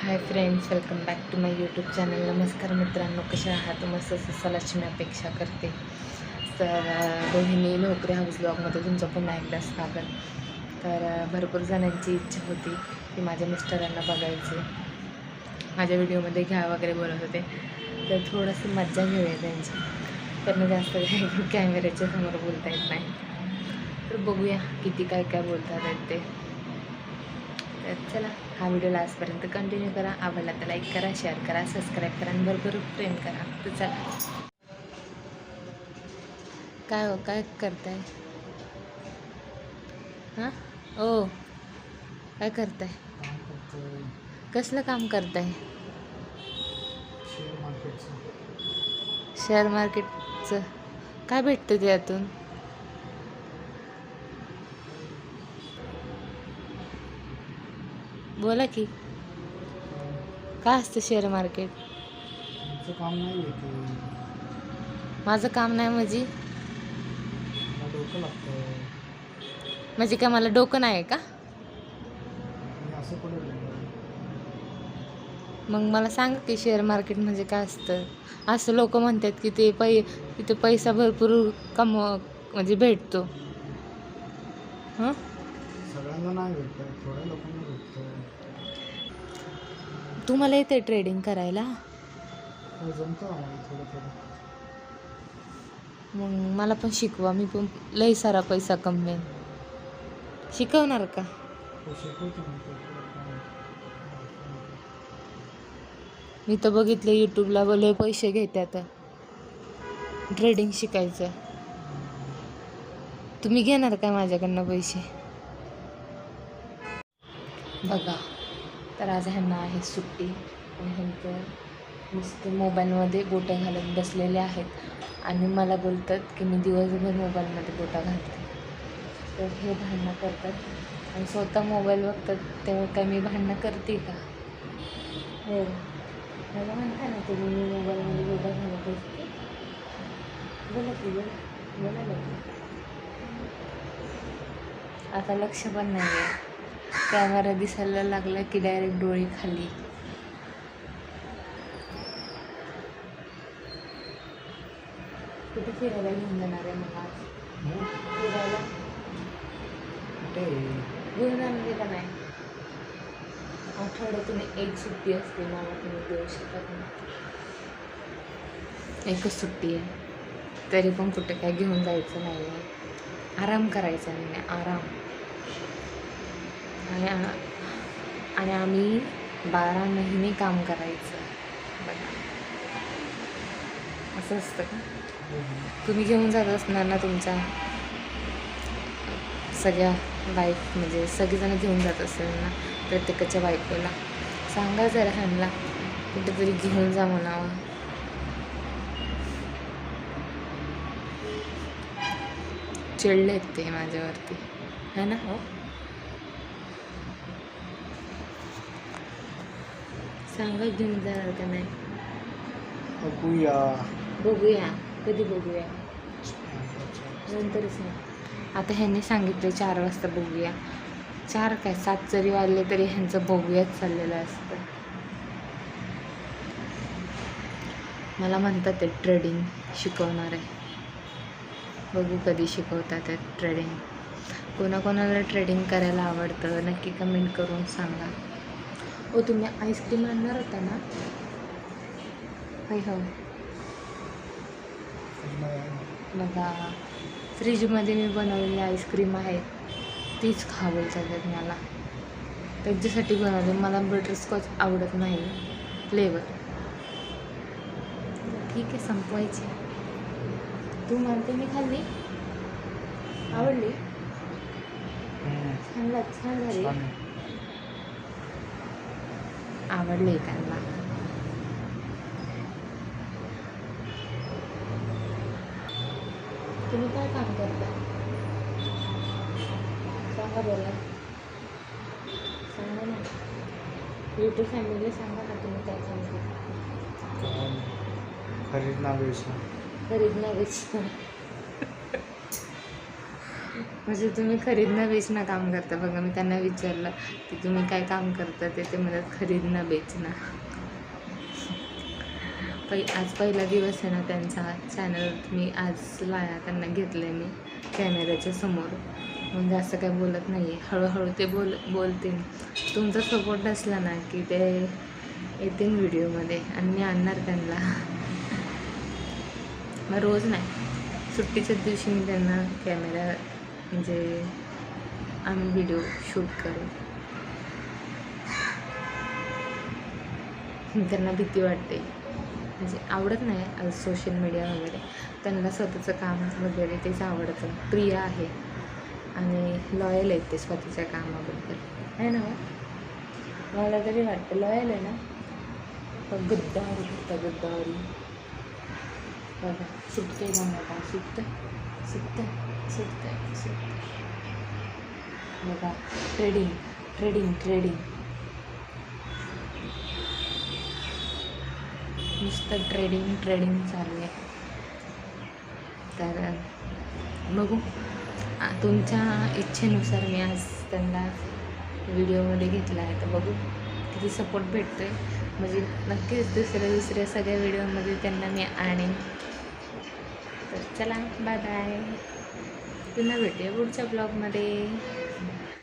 Hi friends welcome back to my YouTube channel नमस्कार मित्रांनो कशा आहात? मस्त ससालाची मी अपेक्षा करते. तर अं, रोहिणी नोकरी हाऊस ब्लॉगमध्ये तुमचं पुन्हा एकदा स्वागत. तर भरपूर जणांची इच्छा होती की माझ्या मिस्टरांना बघायचे. माझ्या व्हिडिओमध्ये घ्या वगैरे बोलत होते. तर थोडंसं मज्जा घेऊया त्यांची. त्यांना जास्त काही कॅमेऱ्याच्या समोर बोलता येत नाही. तर बघूया किती काय काय बोलतात आहेत ते. तर चला. हा व्हिडिओ लास्टपर्यंत कंटिन्यू करा. आवडला तर लाईक करा शेअर करा सबस्क्राईब करा आणि भरपूर प्रेम करा. तर चला. काय हो काय करताय? हां? ओ काय करताय? कसलं काम करताय? शेअर मार्केटचं काय भेटतं त्यातून? बोला की. काय असतं शेअर मार्केट तुमचं काम नाही आहे की. माझं काम नाही म्हणजे? मला डोकं लागतं. म्हणजे काय मला डोकं नाही आहे का? मी असं कुठे बोललो मग मला सांग की शेअर मार्केट म्हणजे काय असतं? असं लोक म्हणतात की ते पै तिथे पैसा भरपूर कमव म्हणजे भेटतो. हां? सगळ्यांना नाही भेटत थोड्या लोकांना भेटतं तुम्हाला येते ट्रेडिंग करायला? हो जमतं आम्हाला थोडं थोडं. मग मला पण शिकवा मी पण लई सारा पैसा कमवेन. शिकवणार का? हो मी तर बघितलं यूट्यूबला लय पैसे घेतात ट्रेडिंग शिकायचं. तुम्ही घेणार काय माझ्याकडनं पैसे? बघा. तर आज ह्यांना आहे सुट्टी. आणि ह्यांचं नुसतं मोबाईलमध्ये बोटं घालत बसलेले आहेत. आणि मला बोलतात की मी दिवसभर मोबाईलमध्ये गोटा घालते. तर हे भांडणं करतात. आणि स्वतः मोबाईल बघतात तेव्हा काय मी भांडणं करते का? हो. मला म्हणता ना तुम्ही मी मोबाईलमध्ये गोटा घालत असते. बोला की बोला. बोला आता लक्ष पण नाही आहे कॅमेरा दिसायला लागला की डायरेक्ट डोळे खाली. कुठे फिरायला घेऊन जाणार आहे मला? फिरायला? घेऊन आणले का नाही? आठवड्यातून एक सुट्टी असते मला तुम्ही देऊ शकत नाही. एकच सुट्टी आहे. तरी पण कुठे काय घेऊन जायचं नाही आहे आराम करायचा नाही आराम. आणि आणि आम्ही बारा महिने काम करायचं. बघा. असं असतं का? तुम्ही घेऊन जात असणार ना तुमच्या सगळ्या वाईफ म्हणजे सगळेजण घेऊन जात असेल ना प्रत्येकाच्या बायकोला. सांगा जरा ह्यांना कुठेतरी घेऊन जा म्हणावं. चिडलेत ते माझ्यावरती. है ना? हो. सांगा घेऊन जाणार का नाही? बघूया. बघूया. कधी बघूया? नंतरच नाही आता ह्यांनी सांगितलं चार वाजता बघूया. चार काय? सात जरी वाजले तरी ह्यांचं बघूयाच चाललेलं असतं. मला म्हणतात ते ट्रेडिंग शिकवणार आहे. बघू कधी शिकवतात ते ट्रेडिंग कोणाकोणाला ट्रेडिंग करायला आवडतं? नक्की कमेंट करून सांगा. ओ तुम्ही आईस्क्रीम आणणार होता ना? होय हो. बघा फ्रीजमध्ये मी बनवलेली आईस्क्रीम आहे. तीच खा बोलतात आहेत मला. त्यांच्यासाठी बनवले. मला बटरस्कॉच आवडत नाही. फ्लेवर ठीक आहे संपवायची. तू म्हणते मी खाल्ली? आवडली? हं. छान लाग छान झाली. आवडले त्यांना. तुम्ही काय काम करता? सांगा बोला. सांगा ना. यूट्यूब फॅमिलीला सांगा ना तुम्ही काय काम करता. काम. खरीद ना वेचणं खरीद ना वेचणं म्हणजे तुम्ही खरीदणं बेचणं काम करता. बघा मी त्यांना विचारलं की तुम्ही काय काम करता ते? ते म्हणत खरीदणं बेचणं. पै आज पहिला दिवस आहे ना त्यांचा चॅनल मी आज लाया त्यांना घेतलं आहे मी कॅमेऱ्याच्या समोर. म्हणजे असं काय बोलत नाही आहे हळूहळू ते बोल बोलतील. तुमचा सपोर्ट असला ना की ते येतील व्हिडिओमध्ये आणि मी आणणार त्यांना. मग रोज नाही. सुट्टीच्याच दिवशी मी त्यांना कॅमेरा म्हणजे आम्ही व्हिडिओ शूट करू. त्यांना भीती वाटते. म्हणजे आवडत नाही सोशल मीडिया वगैरे. त्यांना स्वतःचं काम वगैरे तेच आवडतं. प्रिय आहे आणि लॉयल आहेत ते स्वतःच्या कामाबद्दल. आहे ना हो? मला तरी वाटतं लॉयल आहे ना. पण गद्दारी गद्दारी बघा सुटते बघा सुटतं सुटतं सुटतं सुटतं बघा ट्रेडिंग ट्रेडिंग ट्रेडिंग नुसतं ट्रेडिंग ट्रेडिंग चालू आहे तर बघू तुमच्या इच्छेनुसार मी आज त्यांना व्हिडिओमध्ये घेतला आहे तर बघू किती सपोर्ट भेटतो आहे म्हणजे नक्कीच दुसऱ्या दुसऱ्या सगळ्या व्हिडिओमध्ये त्यांना मी आणेन तर चला बाय बाय पुन्हा भेटूया पुढच्या ब्लॉगमध्ये